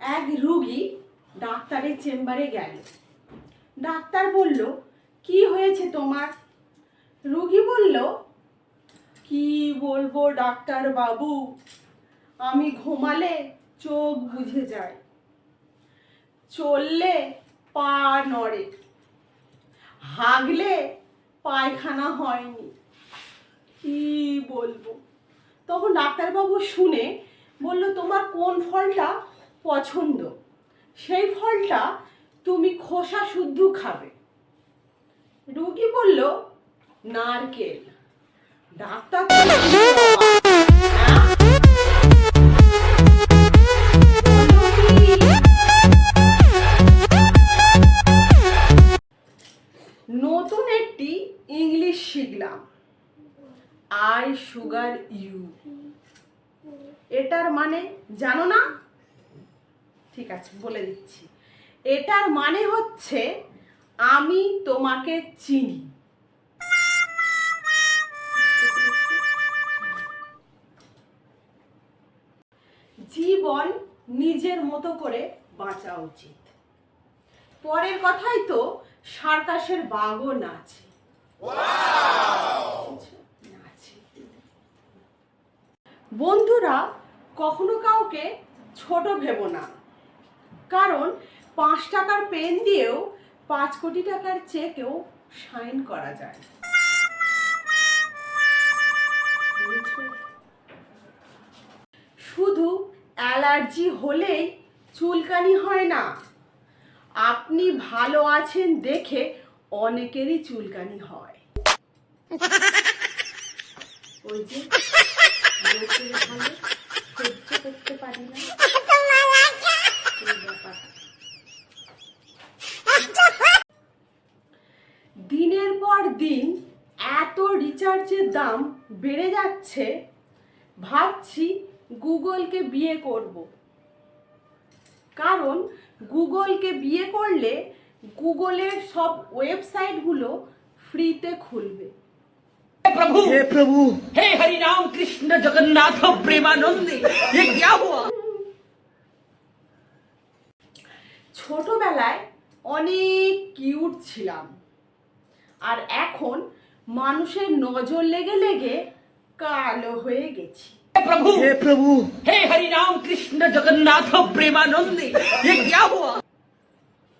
এক রুগী ডাক্তারের চেম্বারে গেল। ডাক্তার বলল, কি হয়েছে তোমার? রুগী বলল, কি বলব ডাক্তার বাবু, আমি ঘুমালে চোখ বুঝে যায়, চললে পা নড়ে, হাগলে পায়খানা হয়নি, কি বলব? তখন ডাক্তারবাবু শুনে বলল, তোমার কোন ফলটা পছন্দ। সেই ফলটা তুমি খোসা শুদ্ধ খাবে। রুগী বলল, নারকেল। ডাক্তার? নতুন একটি ইংলিশ শিখলাম। I sugar you. এটার মানে জানো না ঠিক আছে বলে দিচ্ছি। এটার মানে হচ্ছে আমি তোমাকে চিনি। জীবন নিজের মতো করে বাঁচা উচিত। পরের কথাই তো সার্কাসের বাঘও নাচে। নাচে। বন্ধুরা কখনো কাউকে ছোট ভেবো না। কারণ পাঁচ টাকার পেন দিয়েও পাঁচ কোটি টাকার চেকেও সাইন করা যায়। শুধু অ্যালার্জি হলেই চুলকানি হয় না। আপনি ভালো আছেন দেখে অনেকেরই চুলকানি হয়। ওই যে করতে পারি না। দিনের পর দিন এত রিচার্জের দাম বেড়ে যাচ্ছে ভাবছি গুগলকে বিয়ে করব কারণ গুগলকে বিয়ে করলে গুগলের সব ওয়েবসাইটগুলো ফ্রিতে খুলবে प्रभु हे प्रभु हे हरि राम कृष्ण जगन्नाथ प्रेमानंद ये क्या हुआ ছোটবেলায় অনেক কিউট ছিলাম আর এখন মানুষের নজর লেগে লেগে কালো হয়ে গেছি प्रभु हे प्रभु हे हरि राम कृष्ण जगन्नाथ प्रेमानंद ये क्या हुआ